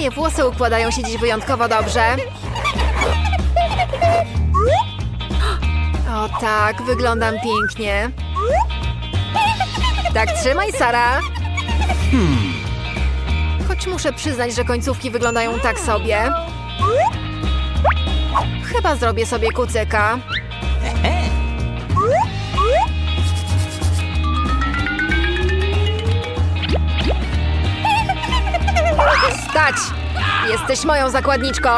Moje włosy układają się dziś wyjątkowo dobrze. O tak, wyglądam pięknie. Tak, trzymaj, Sara. Choć muszę przyznać, że końcówki wyglądają tak sobie. Chyba zrobię sobie kucyka. Stać! Jesteś moją zakładniczką.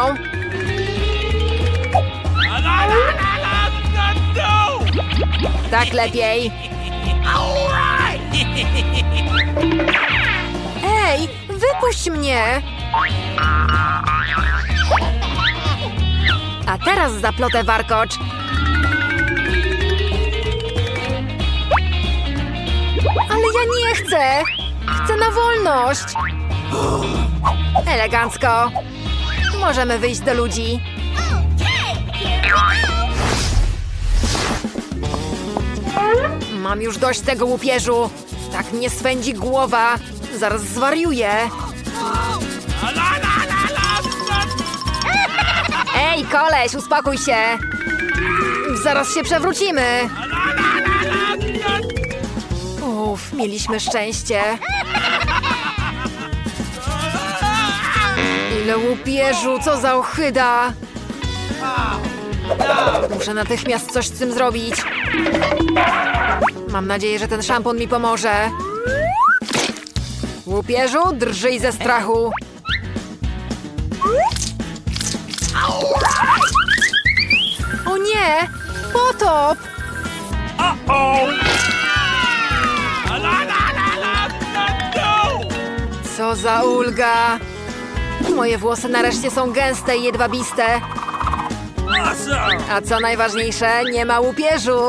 Tak lepiej. Ej, wypuść mnie! A teraz zaplotę warkocz. Ale ja nie chcę! Chcę na wolność! Elegancko. Możemy wyjść do ludzi. Mam już dość tego łupieżu. Tak mnie swędzi głowa. Zaraz zwariuję. Ej, koleś, uspokój się. Zaraz się przewrócimy. Uff, mieliśmy szczęście. Ile łupieżu, co za ochyda! Muszę natychmiast coś z tym zrobić. Mam nadzieję, że ten szampon mi pomoże. Łupieżu, drżyj ze strachu. O nie! Potop! Co za ulga! Moje włosy nareszcie są gęste i jedwabiste. A co najważniejsze, nie ma łupieżu.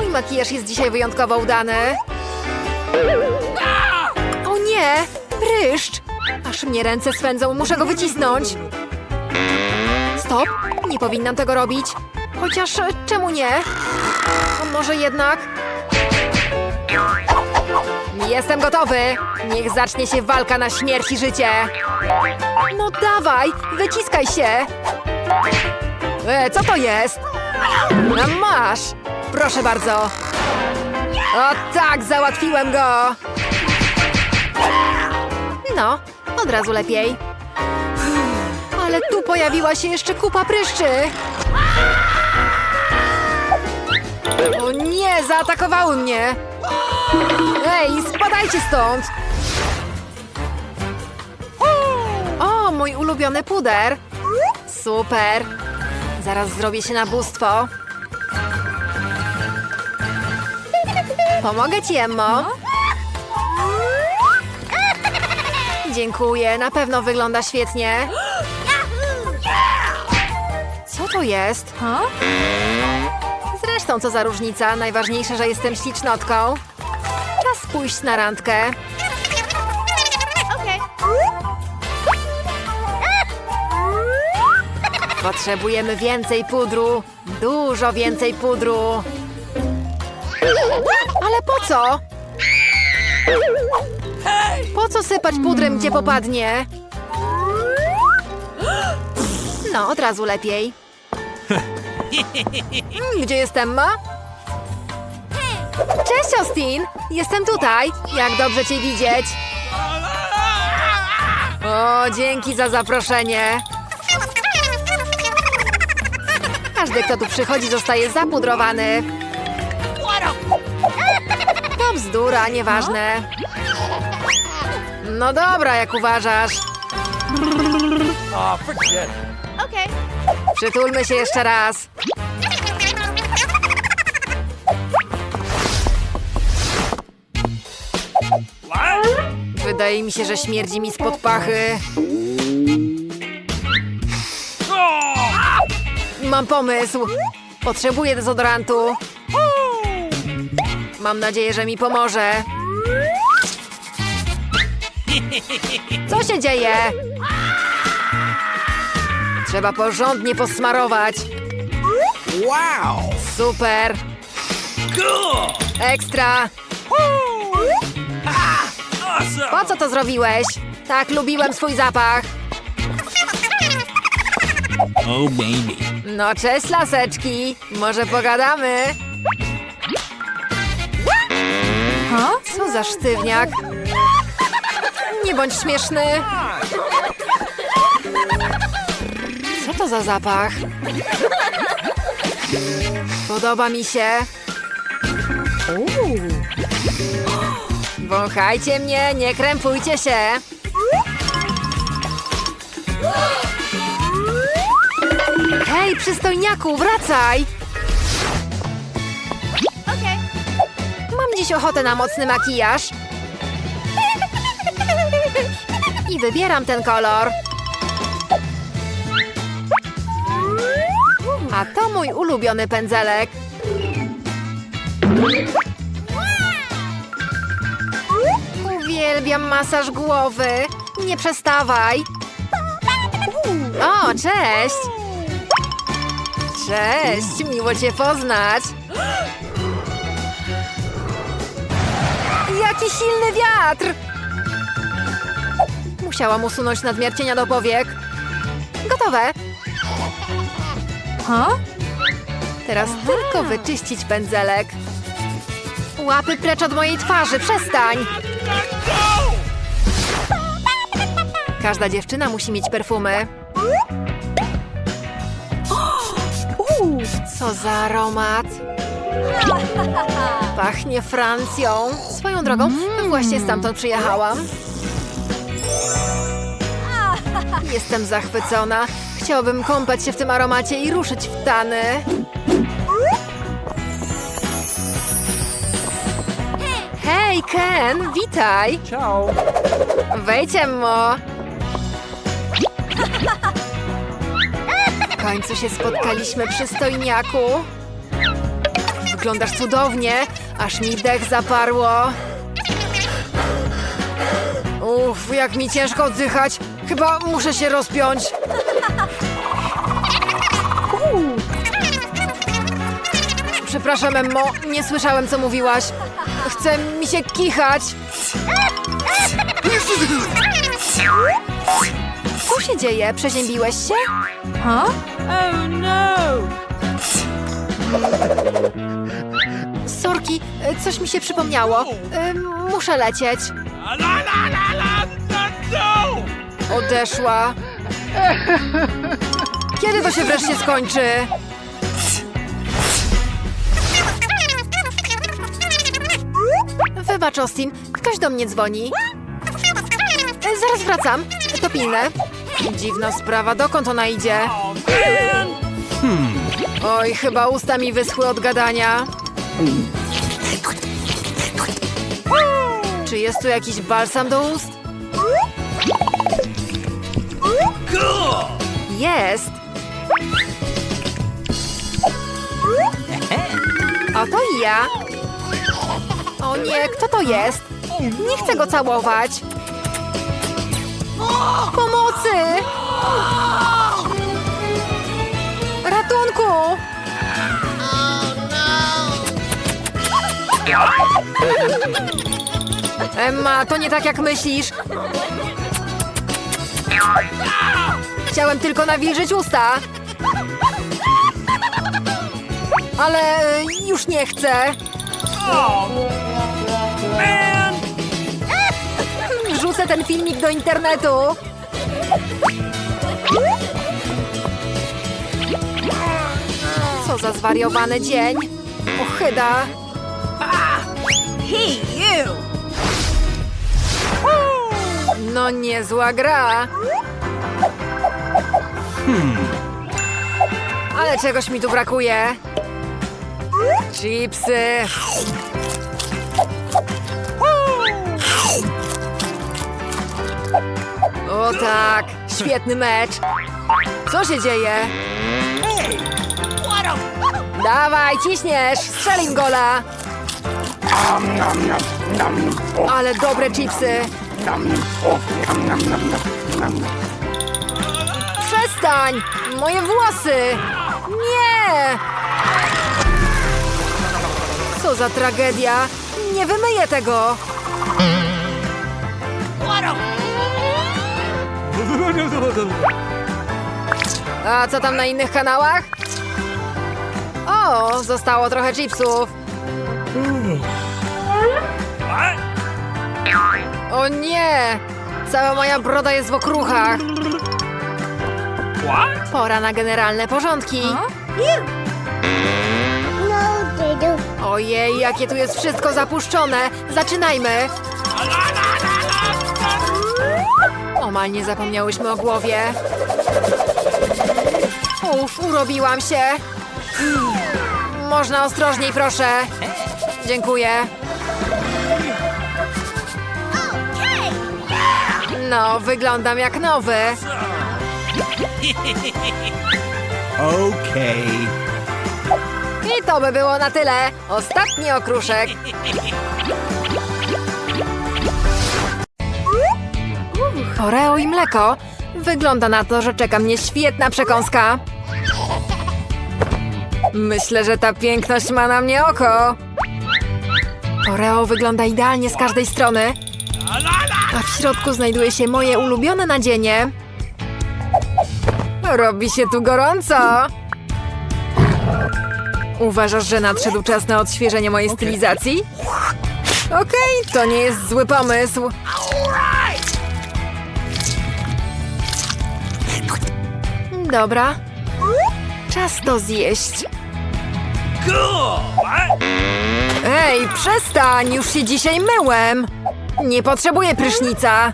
Mój makijaż jest dzisiaj wyjątkowo udany. O nie! Pryszcz! Aż mnie ręce swędzą, muszę go wycisnąć. Stop! Nie powinnam tego robić. Chociaż e, czemu nie? A może jednak? Jestem gotowy! Niech zacznie się walka na śmierć i życie! No dawaj! Wyciskaj się! E, co to jest? No masz! Proszę bardzo! O tak, załatwiłem go! No, od razu lepiej. Ale tu pojawiła się jeszcze kupa pryszczy! O nie, zaatakowały mnie! Ej, spadajcie stąd! O, mój ulubiony puder! Super! Zaraz zrobię się na bóstwo. Pomogę ci, Emmo. Dziękuję, na pewno wygląda świetnie. Co to jest? Zresztą, co za różnica. Najważniejsze, że jestem ślicznotką. Pójść na randkę. Potrzebujemy więcej pudru. Dużo więcej pudru. Ale po co? Po co sypać pudrem, gdzie popadnie? No, od razu lepiej. Mm, Gdzie jest Emma? Cześć, Austin! Jestem tutaj. Jak dobrze cię widzieć. O, dzięki za zaproszenie. Każdy, kto tu przychodzi, zostaje zapudrowany. To bzdura, nieważne. No dobra, jak uważasz. It. Przytulmy się jeszcze raz. Wydaje mi się, że śmierdzi mi spod pachy. Mam pomysł. Potrzebuję dezodorantu. Mam nadzieję, że mi pomoże. Co się dzieje? Trzeba porządnie posmarować. Wow! Super. Ekstra! Po co to zrobiłeś? Tak lubiłem swój zapach. Oh, baby. No cześć, laseczki. Może pogadamy? Co za sztywniak? Nie bądź śmieszny. Co to za zapach? Podoba mi się. Wąchajcie mnie, nie krępujcie się. Hej, przystojniaku, wracaj! Mam dziś ochotę na mocny makijaż. I wybieram ten kolor. A to mój ulubiony pędzelek. Uwielbiam masaż głowy. Nie przestawaj. O, cześć! Cześć, miło cię poznać. Jaki silny wiatr! Musiałam usunąć nadmiar cienia do powiek. Gotowe. Teraz tylko wyczyścić pędzelek. Łapy precz od mojej twarzy, przestań! Każda dziewczyna musi mieć perfumy. Co za aromat! Pachnie Francją. Swoją drogą, właśnie stamtąd przyjechałam. Jestem zachwycona. Chciałabym kąpać się w tym aromacie i ruszyć w tany. Hej, Ken, witaj! Ciao. Wejdź, Emmo! Końcu się spotkaliśmy, przystojniaku. Wyglądasz cudownie, aż mi dech zaparło. Uff, jak mi ciężko oddychać. Chyba muszę się rozpiąć. Przepraszam, Emmo, nie słyszałem, co mówiłaś. Chce mi się kichać. Co się dzieje? Przeziębiłeś się? Sorki, e, coś mi się przypomniało. Muszę lecieć. No. Odeszła. Kiedy to się wreszcie skończy? Wybacz, Austin. Ktoś do mnie dzwoni. Zaraz wracam. To pilne. Dziwna sprawa. Dokąd ona idzie? Man. Oj, chyba usta mi wyschły od gadania. Czy jest tu jakiś balsam do ust? Jest! Oto i ja. O nie, kto to jest? Nie chcę go całować. Pomocy! Ratunku! Emma, to nie tak jak myślisz. Chciałem tylko nawilżyć usta. Ale e, już nie chcę. Oh man. Rzucę ten filmik do internetu. Co za zwariowany dzień. Ochyda. No niezła gra. Ale czegoś mi tu brakuje. Chipsy. O tak, świetny mecz. Co się dzieje? Dawaj, ciśniesz, strzelim gola. Ale dobre chipsy. Przestań! Moje włosy! Nie! Co za tragedia! Nie wymyję tego! A co tam na innych kanałach? O, zostało trochę chipsów. O nie! Cała moja broda jest w okruchach. Pora na generalne porządki. No. Ojej, jakie tu jest wszystko zapuszczone. Zaczynajmy. Omal nie zapomniałyśmy o głowie. Uf, urobiłam się. Można ostrożniej, proszę. Dziękuję. No, wyglądam jak nowy. Okay. I to by było na tyle. Ostatni okruszek. Oreo i mleko. Wygląda na to, że czeka mnie świetna przekąska. Myślę, że ta piękność ma na mnie oko. Oreo wygląda idealnie z każdej strony, a w środku znajduje się moje ulubione nadzienie. Robi się tu gorąco. Uważasz, że nadszedł czas na odświeżenie mojej stylizacji? Okej, to nie jest zły pomysł. Dobra. Czas to zjeść. Ej, przestań! Już się dzisiaj myłem! Nie potrzebuję prysznica.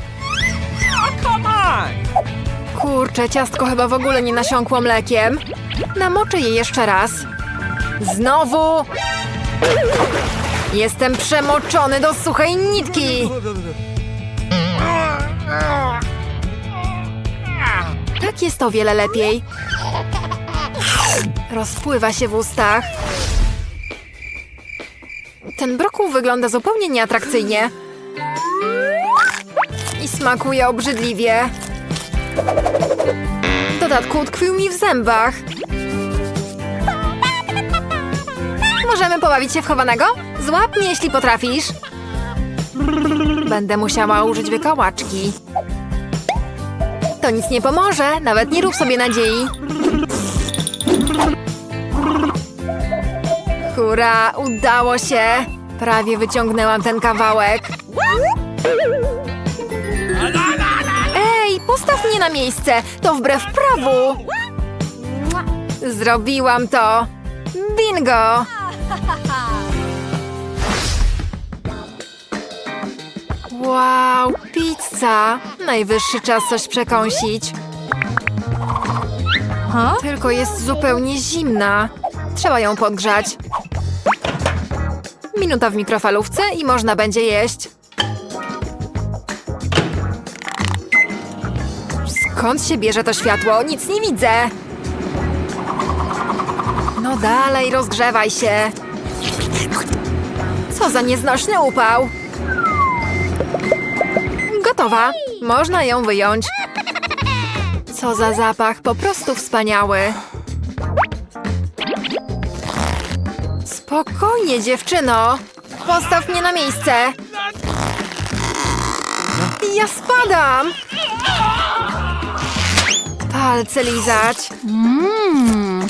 Kurczę, ciastko chyba w ogóle nie nasiąkło mlekiem. Namoczę je jeszcze raz. Znowu! Jestem przemoczony do suchej nitki! Tak jest o wiele lepiej. Rozpływa się w ustach. Ten brokuł wygląda zupełnie nieatrakcyjnie. I smakuje obrzydliwie. W dodatku utkwił mi w zębach. Możemy pobawić się w chowanego? Złap mnie, jeśli potrafisz. Będę musiała użyć wykałaczki. To nic nie pomoże, nawet nie rób sobie nadziei. Hurra, udało się! Prawie wyciągnęłam ten kawałek. Ej, postaw mnie na miejsce! To wbrew prawu! Zrobiłam to! Bingo! Wow, pizza! Najwyższy czas coś przekąsić. Tylko jest zupełnie zimna. Trzeba ją podgrzać. Minuta w mikrofalówce i można będzie jeść. Skąd się bierze to światło? Nic nie widzę. No dalej, rozgrzewaj się. Co za nieznośny upał. Gotowa. Można ją wyjąć. Co za zapach, po prostu wspaniały. Spokojnie, dziewczyno. Postaw mnie na miejsce. Ja spadam. Palce lizać. Mmm.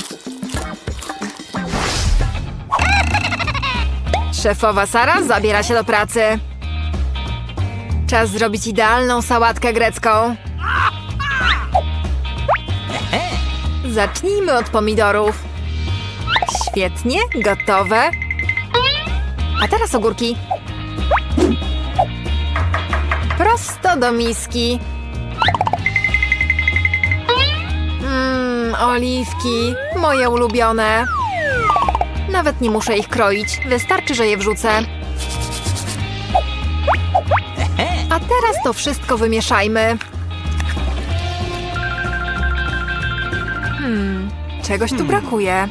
Szefowa Sara zabiera się do pracy. Czas zrobić idealną sałatkę grecką. Zacznijmy od pomidorów. Świetnie, gotowe. A teraz ogórki. Prosto do miski. Mmm, oliwki, moje ulubione. Nawet nie muszę ich kroić, wystarczy, że je wrzucę. Teraz to wszystko wymieszajmy. Hmm, czegoś tu brakuje.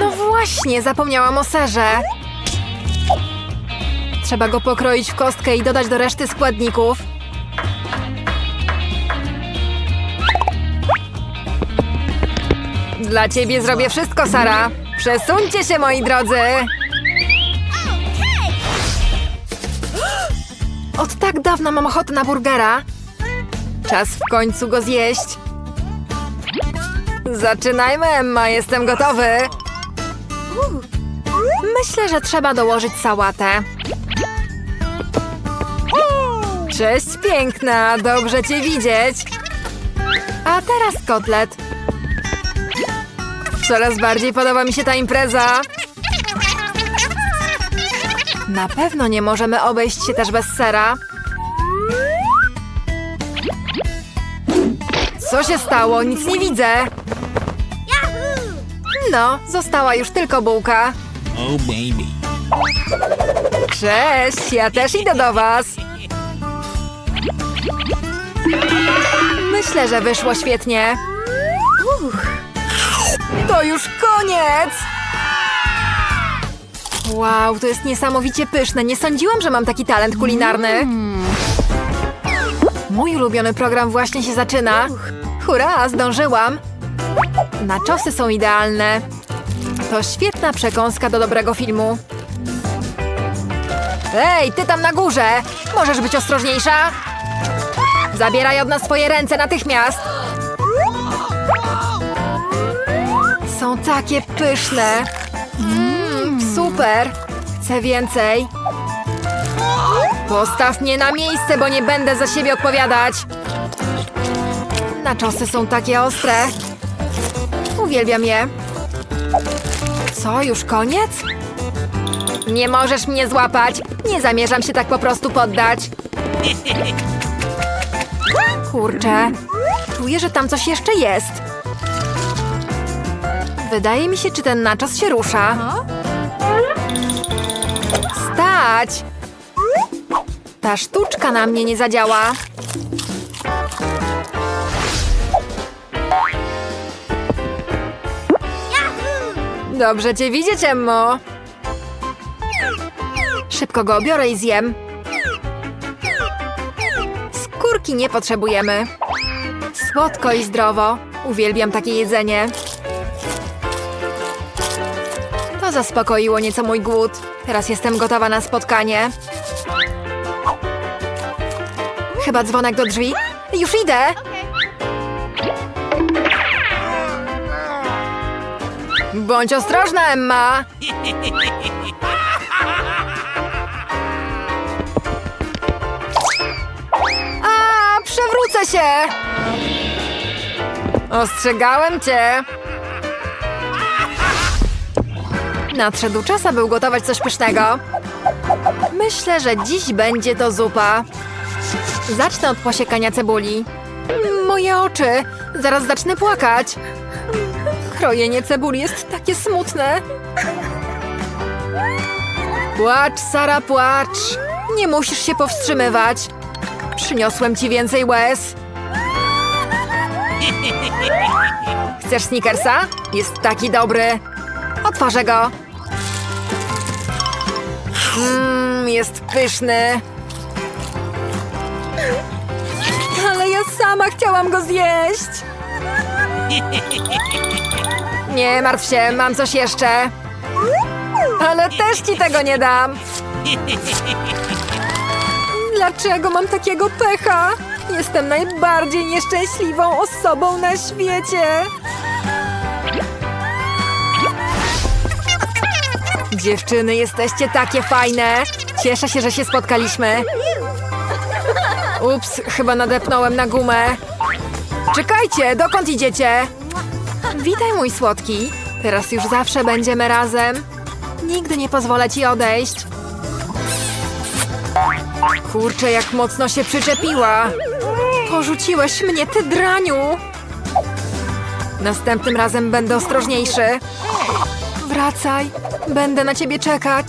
No właśnie, zapomniałam o serze. Trzeba go pokroić w kostkę i dodać do reszty składników. Dla ciebie zrobię wszystko, Sara. Przesuńcie się, moi drodzy! Dawna mam ochotę na burgera. Czas w końcu go zjeść. Zaczynajmy, Emma, jestem gotowy. Myślę, że trzeba dołożyć sałatę. Cześć, piękna, dobrze cię widzieć. A teraz kotlet. Coraz bardziej podoba mi się ta impreza. Na pewno nie możemy obejść się też bez sera. Co się stało? Nic nie widzę. No, została już tylko bułka. Oh, baby. Cześć, ja też idę do was. Myślę, że wyszło świetnie. Uch. To już koniec! Wow, to jest niesamowicie pyszne. Nie sądziłam, że mam taki talent kulinarny. Mój ulubiony program właśnie się zaczyna. Hurra, zdążyłam. Naczosy są idealne. To świetna przekąska do dobrego filmu. Ej, ty tam na górze! Możesz być ostrożniejsza? Zabieraj od nas swoje ręce natychmiast! Są takie pyszne! Mmm, super! Chcę więcej! Postaw mnie na miejsce, bo nie będę za siebie odpowiadać! Naczosy są takie ostre! Uwielbiam je! Co, już koniec? Nie możesz mnie złapać! Nie zamierzam się tak po prostu poddać! Kurczę, czuję, że tam coś jeszcze jest. Wydaje mi się, czy ten naczos się rusza. Stać! Ta sztuczka na mnie nie zadziała. Dobrze cię widzieć, Emmo. Szybko go biorę i zjem. Skórki nie potrzebujemy. Słodko i zdrowo. Uwielbiam takie jedzenie. To zaspokoiło nieco mój głód. Teraz jestem gotowa na spotkanie. Chyba dzwonek do drzwi. Już idę! Bądź ostrożna, Emma! A, przewrócę się! Ostrzegałem cię! Nadszedł czas, aby ugotować coś pysznego. Myślę, że dziś będzie to zupa. Zacznę od posiekania cebuli. Moje oczy! Zaraz zacznę płakać. Krojenie cebuli jest takie smutne. Płacz, Sara, płacz. Nie musisz się powstrzymywać. Przyniosłem ci więcej łez. Chcesz Snickersa? Jest taki dobry. Otworzę go. Mmm, jest pyszny. Ale ja sama chciałam go zjeść. Nie martw się, mam coś jeszcze. Ale też ci tego nie dam. Dlaczego mam takiego pecha? Jestem najbardziej nieszczęśliwą osobą na świecie. Dziewczyny, jesteście takie fajne. Cieszę się, że się spotkaliśmy. Ups, chyba nadepnąłem na gumę. Czekajcie, dokąd idziecie? Witaj, mój słodki. Teraz już zawsze będziemy razem. Nigdy nie pozwolę ci odejść. Kurczę, jak mocno się przyczepiła. Porzuciłeś mnie, ty draniu. Następnym razem będę ostrożniejszy. Wracaj, będę na ciebie czekać.